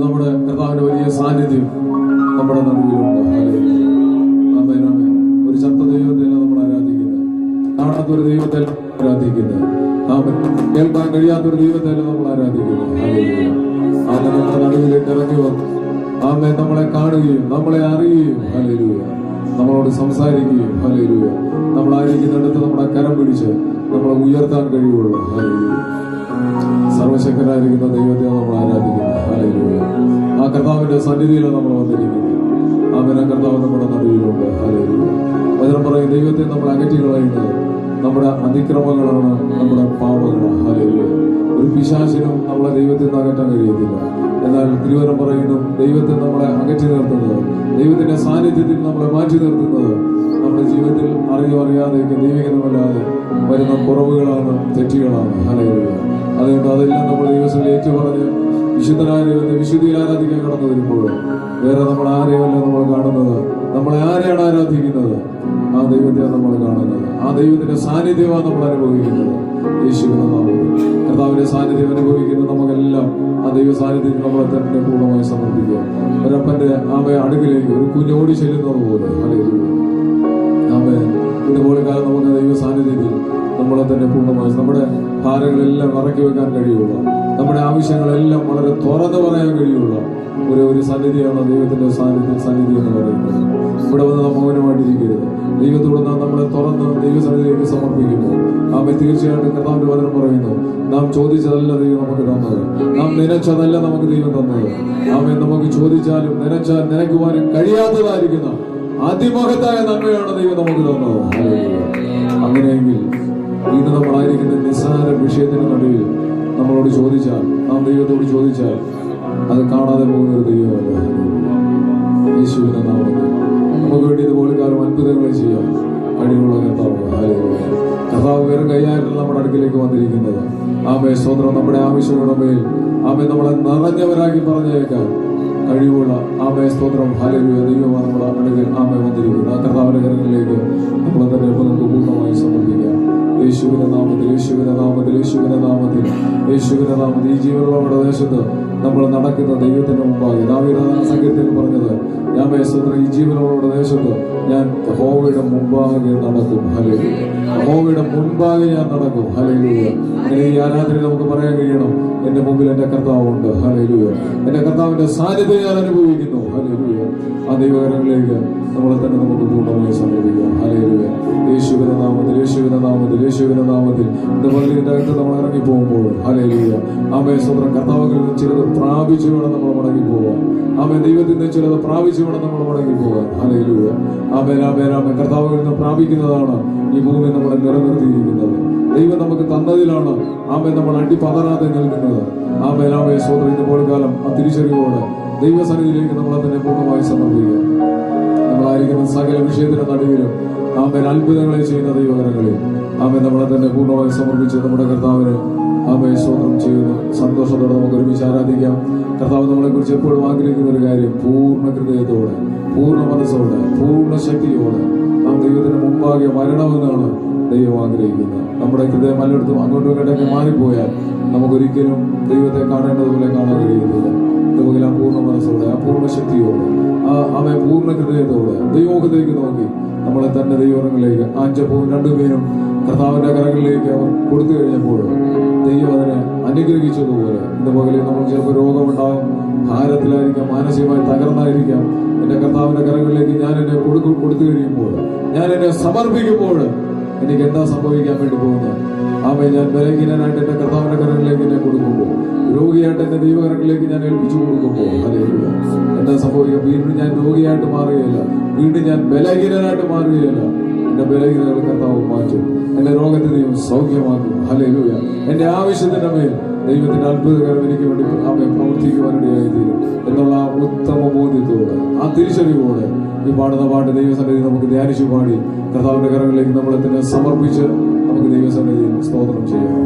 നമ്മുടെ കർത്താവിന്റെ വലിയ സാന്നിധ്യം നമ്മുടെ നടുവിലുണ്ട്. ഒരു ചത്ത ദൈവത്തെയല്ല നമ്മൾ ആരാധിക്കുന്നത്. കാണാത്തൊരു ദൈവത്തെ ആരാധിക്കുന്നത്. ആമേൻ. കേൾക്കാൻ കഴിയാത്തൊരു ദൈവത്തെയല്ല നമ്മൾ ആരാധിക്കുന്നത്. ആമേൻ നമ്മുടെ നടുവിലേക്ക് ഇറങ്ങി വന്നു. ആമേൻ നമ്മളെ കാണുകയും നമ്മളെ അറിയുകയും. ഹല്ലേലൂയ. നമ്മളോട് സംസാരിക്കുകയും. ഹല്ലേലൂയ. നമ്മളായിരിക്കുന്നിടത്ത് നമ്മുടെ കരം പിടിച്ച് നമ്മളെ ഉയർത്താൻ കഴിയുള്ളൂ ഹല്ലേലൂയ. സർവശക്തനായിരിക്കുന്ന ദൈവത്തെ നമ്മൾ ആരാധിക്കുന്നു ഹല്ലേലൂയ ആ കർത്താവിന്റെ സന്നിധിയിലാണ് നമ്മൾ വന്നിരിക്കുന്നു അവനെ കർത്താവ് നമ്മുടെ നടുവിലുണ്ട്. വചനം പറയും ദൈവത്തെ നമ്മൾ അകറ്റി കളയുന്നത് നമ്മുടെ അതിക്രമങ്ങളാണ് നമ്മുടെ പാപങ്ങളാണ് ഹല്ലേലൂയ. ഒരു പിശാചിനും നമ്മളെ ദൈവത്തിൽ നിന്ന് അകറ്റാൻ കഴിയത്തില്ല. എന്നാൽ തിരുവനം പറയുന്നു ദൈവത്തെ നമ്മളെ അകറ്റി നിർത്തുന്നത് ദൈവത്തിന്റെ സാന്നിധ്യത്തിൽ നമ്മളെ മാറ്റി നിർത്തുന്നത് നമ്മുടെ ജീവിതത്തിൽ അറിയോ അറിയാതെ ദൈവികതമല്ലാതെ വരുന്ന കുറവുകളാണ് തെറ്റുകളാണ്. ഹലയിലുക അതുകൊണ്ട് അതെല്ലാം നമ്മൾ ദൈവത്തിൽ ഏറ്റു പറഞ്ഞ് വിശുദ്ധനായ ദൈവത്തെ വിശുദ്ധിയിൽ ആരാധിക്കാൻ കടന്നു വരുമ്പോൾ വേറെ നമ്മൾ ആരെയല്ല നമ്മൾ കാണുന്നത്? നമ്മളെ ആരെയാണ് ആരാധിക്കുന്നത്? ആ ദൈവത്തെയാണ് നമ്മൾ കാണുന്നത്. ആ ദൈവത്തിന്റെ സാന്നിധ്യമാണ് നമ്മൾ അനുഭവിക്കുന്നത്. യേശുവിനെ കർത്താവിന്റെ സാന്നിധ്യം അനുഭവിക്കുന്ന നമുക്കെല്ലാം ആ ദൈവ സാന്നിധ്യത്തിൽ നമ്മളെ തന്നെ പൂർണമായി സമർപ്പിക്കുക. ഒരപ്പന്റെ ആമയ അടുക്കിലേക്ക് ഒരു കുഞ്ഞോടി ചെല്ലുന്നത് പോലെ. ആമേൻ ഇതുപോലെ കാലം നമുക്ക് ദൈവ സാന്നിധ്യത്തിൽ നമ്മളെ തന്നെ പൂർണമായി നമ്മുടെ ഭാരങ്ങളെല്ലാം ഇറക്കി വെക്കാൻ കഴിയുള്ളൂ നമ്മുടെ ആവശ്യങ്ങളെല്ലാം വളരെ തുറന്നു പറയാൻ കഴിയുള്ള. ഒരു ഒരു സന്നിധിയാണ് ദൈവത്തിന്റെ സാന്നിധ്യം സന്നിധി എന്ന് പറയുന്നത്. ഇവിടെ വന്ന് നാം മൗനമായിട്ടിരിക്കരുത് ദൈവത്തോട് നാം നമ്മളെ തുറന്ന് ദൈവസന്നിധിയിലേക്ക് സമർപ്പിക്കുമ്പോൾ നാം തീർച്ചയായിട്ടും കർത്താവിന്റെ വചനം പറയുന്നു. നാം ചോദിച്ചതല്ല ദൈവം നമുക്ക് തന്നത്. നാം നനച്ചതല്ല നമുക്ക് ദൈവം തന്നത്. ആമെ നമുക്ക് ചോദിച്ചാലും നനച്ചാൽ നനയ്ക്കുവാനും കഴിയാത്തതായിരിക്കുന്ന അതിമഹത്തായ നന്മയാണ് ദൈവം നമുക്ക് തന്നത്. അങ്ങനെയെങ്കിൽ ഇന്ന് നമ്മളായിരിക്കുന്ന നിസ്സാര വിഷയത്തിന് നടുവിൽ നമ്മളോട് ചോദിച്ചാൽ നാം ദൈവത്തോട് ചോദിച്ചാൽ അത് കാണാതെ പോകുന്ന ഒരു ദൈവമല്ല. യേശുവിനെ നാമത്തിൽ. നമുക്ക് വേണ്ടി ഇതുപോലെ കാലം അത്ഭുതങ്ങളെ ചെയ്യാം. കഴിവുള്ള. കർത്താവ്. വേറെ കൈയായിട്ടല്ല നമ്മുടെ അടുക്കിലേക്ക് വന്നിരിക്കുന്നത്. ആമേ സ്വന്തം നമ്മുടെ ആവശ്യങ്ങളുടെ മേൽ ആമേ നമ്മളെ നിറഞ്ഞവരാക്കി പറഞ്ഞേക്കാം കഴിവുള്ള ആമേ സ്തോത്രം. ഹാലലുയ ദൈവമാണ് നമ്മുടെ അടുക്കൽ ആമേ വന്നിരിക്കുന്നത്. ആ കർത്താവിന്റെ കരങ്ങളിലേക്ക് യേശുവിന്റെ നാമത്തിൽ യേശുവിന്റെ നാമത്തിൽ യേശുവിന്റെ നാമത്തിൽ യേശുവിന്റെ നാമത്തിൽ. ഈ ജീവനുള്ള പ്രദേശത്ത് നമ്മൾ നടക്കുന്ന ദൈവത്തിന്റെ മുമ്പാകെ. ദാവീദാന സംഗീതത്തിൽ പറഞ്ഞത്. ഞാൻ യേശുദ്ര ഈ ജീവനുള്ള പ്രദേശത്ത് ഞാൻ ഹോവയുടെ മുമ്പാകെ നടക്കും. ഹലേ മുൻപാകെ ഞാൻ നടക്കും. ഹലയിലൂയ അങ്ങനെ ഈ ആരാധന നമുക്ക് പറയാൻ കഴിയണം. എന്റെ മുമ്പിൽ എന്റെ കർത്താവുണ്ട്. ഹലയിലൂയ എന്റെ കർത്താവിന്റെ സാന്നിധ്യം ഞാൻ അനുഭവിക്കുന്നു. ഹലയിലൂയ ആ ദൈവകരങ്ങളിലേക്ക് നമ്മളെ തന്നെ നമുക്ക് പൂർണമായി സമർപ്പിക്കാം. ഹലയിലൂയ യേശുവിന്റെ നാമത്തിൽ യേശുവിന്റെ നാമത്തിൽ യേശുവിന്റെ നാമത്തിൽ. ഇന്ന് പള്ളിയുടെ അകത്ത് നമ്മൾ ഇറങ്ങി പോകുമ്പോൾ ഹലയിലൂയ ആമേ സ്വന്തം കർത്താവുകളിൽ ചിലത് പ്രാപിച്ചു വേണം നമ്മൾ മടങ്ങി പോവാം ആമേ ദൈവത്തിന്റെ ചിലത് പ്രാപിച്ചു വേണം നമ്മൾ മടങ്ങി പോകാൻ. ഹലയിലൂയ ആമേ ആമേ കർത്താവിൽ നിന്ന് പ്രാപിക്കുന്നതാണ് ഈ ഭൂമി നമ്മളെ നിലനിർത്തിയിരിക്കുന്നത്. ദൈവം നമുക്ക് തന്നതിലാണ് ആമേ നമ്മൾ അടിപ്പതറാതെ നിൽക്കുന്നത് ആമേ ആമേ സോദരി ഇതുപോലെ കാലം ആ തിരിച്ചറിവോടെ ദൈവസന്നിധിയിലേക്ക് നമ്മളെ തന്നെ പൂർണമായി സമർപ്പിക്കുക. നമ്മളായിരിക്കുന്ന സകല വിഷയത്തിന്റെ നടുവിലും ആമേൻ അത്ഭുതങ്ങളെ ചെയ്യുന്ന ദൈവകരങ്ങളിൽ ആമേ നമ്മളെ തന്നെ പൂർണമായി സമർപ്പിച്ച് നമ്മുടെ കർത്താവിന് ആമേ സ്വന്തം ചെയ്യുന്നു. സന്തോഷത്തോടെ നമുക്ക് ഒരുമിച്ച് ആരാധിക്കാം. കർത്താവ് നമ്മളെ കുറിച്ച് എപ്പോഴും ആഗ്രഹിക്കുന്ന ഒരു കാര്യം പൂർണ ഹൃദയത്തോടെ പൂർണ മനസ്സോടെ പൂർണ ശക്തിയോടെ നാം ദൈവത്തിന് മുമ്പാകെ വരണമെന്നാണ് ദൈവം ആഗ്രഹിക്കുന്നത് നമ്മുടെ ഹൃദയം പലയിടത്തും അങ്ങോട്ടും ഇങ്ങോട്ടൊക്കെ മാറിപ്പോയാൽ നമുക്കൊരിക്കലും ദൈവത്തെ കാണേണ്ടതുപോലെ കാണാൻ കഴിയുന്നില്ല നമുക്ക് ആ പൂർണ മനസ്സോടെ ആ പൂർണ ശക്തിയോടെ ആ അവയെ പൂർണ ഹൃദയത്തോടെ ദൈവമുഖത്തേക്ക് നോക്കി. നമ്മളെ തന്നെ ദൈവങ്ങളിലേക്ക് ആഞ്ചപ്പവും രണ്ടുപേരും കർത്താവിന്റെ കരങ്ങളിലേക്ക് അവർ കൊടുത്തു കഴിഞ്ഞപ്പോൾ ദൈവം അതിനെ അനുഗ്രഹിച്ചതുപോലെ ഇന്ന് പകലിൽ നമ്മൾ ചിലപ്പോൾ രോഗമുണ്ടാകും ഭാരത്തിലായിരിക്കാം മാനസികമായി തകർന്നായിരിക്കാം. എന്റെ കർത്താവിന്റെ കരങ്ങളിലേക്ക് ഞാൻ എന്നെ കൊടുക്കു കൊടുത്തു കഴിയുമ്പോൾ ഞാൻ എന്നെ സമർപ്പിക്കുമ്പോൾ എനിക്ക് എന്താ സംഭവിക്കാൻ വേണ്ടി പോകുന്നത്? ആമേ ഞാൻ ബലഹീനനായിട്ട് എന്റെ കർത്താവിന്റെ കരങ്ങളിലേക്ക് ഞാൻ കൊടുക്കുമ്പോൾ രോഗിയായിട്ട് എന്റെ ദൈവകരങ്ങളിലേക്ക് ഞാൻ ഏൽപ്പിച്ചു കൊടുക്കുമ്പോൾ ഹല്ലേലൂയ. എന്താ സംഭവിക്കുക? വീണ്ടും ഞാൻ രോഗിയായിട്ട് മാറുകയില്ല. വീണ്ടും ഞാൻ ബലഹീനനായിട്ട് മാറുകയില്ല. എന്റെ ബലഹീനതകൾ കർത്താവ് മാറ്റും. എന്റെ രോഗത്തെ ദൈവം സൗഖ്യമാക്കും. ഹല്ലേലൂയ. എന്റെ ആവശ്യത്തിന്റെ മേൽ ദൈവത്തിന്റെ അത്ഭുതകരം എനിക്ക് വേണ്ടി ആമെ പ്രവർത്തിക്കുവാനിടയായി തീരും എന്നുള്ള ഉത്തമ ബോധ്യത്തോടെ ആ തിരിച്ചറിവോടെ ഈ പാടുന്ന പാട്ട് ദൈവസന്നിധി നമുക്ക് ധ്യാനിച്ചു പാടി. കർത്താവിന്റെ കരങ്ങളിലേക്ക് നമ്മളെ തന്നെ സമർപ്പിച്ച് നമുക്ക് ദൈവസന്നിധി സ്തോത്രം ചെയ്യാം.